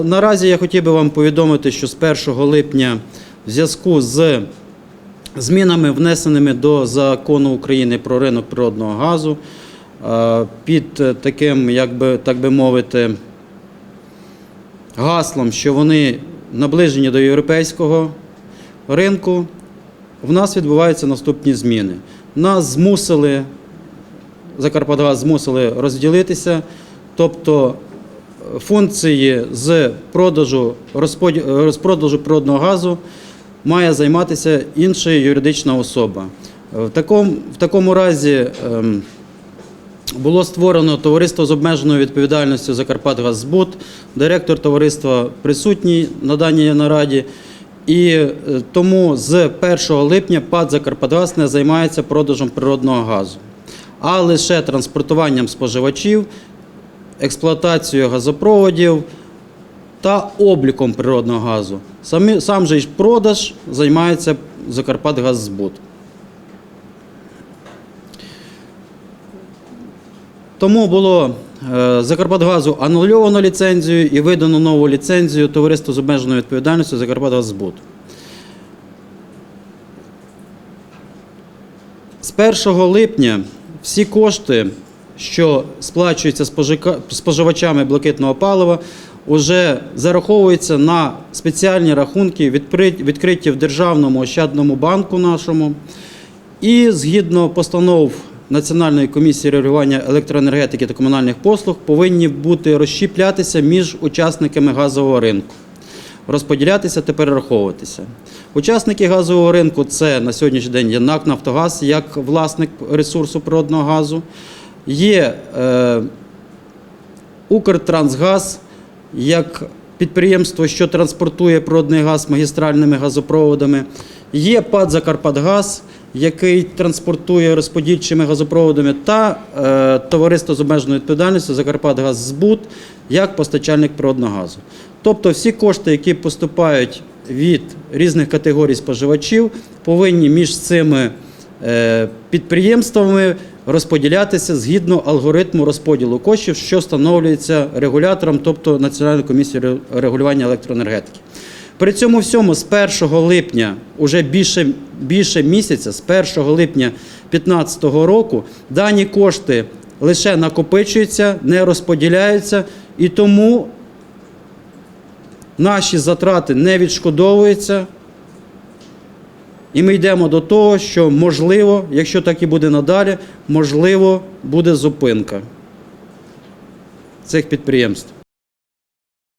Наразі я хотів би вам повідомити, що з 1 липня в зв'язку з змінами, внесеними до закону України про ринок природного газу, е, під таким, як би, так би мовити, гаслом, що вони наближені до європейського ринку, в нас відбуваються наступні зміни. Нас змусили, Закарпатгаз змусили розділитися, тобто функції з продажу розпродажу природного газу має займатися інша юридична особа. В такому, в такому разі ем, було створено товариство з обмеженою відповідальністю Закарпатгаззбут. Директор товариства присутній на даній нараді. І е, тому з 1 липня ПАД Закарпатгаз не займається продажем природного газу, а лише транспортуванням споживачів, експлуатацією газопроводів та обліком природного газу. Самі, сам же ж продаж займається Закарпатгаззбут. Тому було е, Закарпатгазу анульовано ліцензію і видано нову ліцензію товариству з обмеженою відповідальністю Закарпатгаззбут. З 1 липня всі кошти, що сплачуються спожика- споживачами блакитного палива, вже зараховуються на спеціальні рахунки, відкриті в Державному ощадному банку нашому. І згідно постанов Національної комісії регулювання електроенергетики та комунальних послуг повинні бути розщіплятися між учасниками газового ринку, розподілятися та перераховуватися. Учасники газового ринку це на сьогоднішній день є НАК Нафтогаз як власник ресурсу природного газу, є е, Укртрансгаз як підприємство, що транспортує природний газ магістральними газопроводами. Є ПАД Закарпатгаз, який транспортує розподільчими газопроводами, та е, товариство з обмеженою відповідальністю Закарпатгаззбут як постачальник природного газу. Тобто всі кошти, які поступають від різних категорій споживачів, повинні між цими е, підприємствами розподілятися згідно алгоритму розподілу коштів, що встановлюється регулятором, тобто Національною комісією регулювання електроенергетики. При цьому всьому з 1 липня, уже більше, більше місяця, з 1 липня 2015 року, дані кошти лише накопичуються, не розподіляються, і тому наші затрати не відшкодовуються. І ми йдемо до того, що можливо, якщо так і буде надалі, можливо, буде зупинка цих підприємств.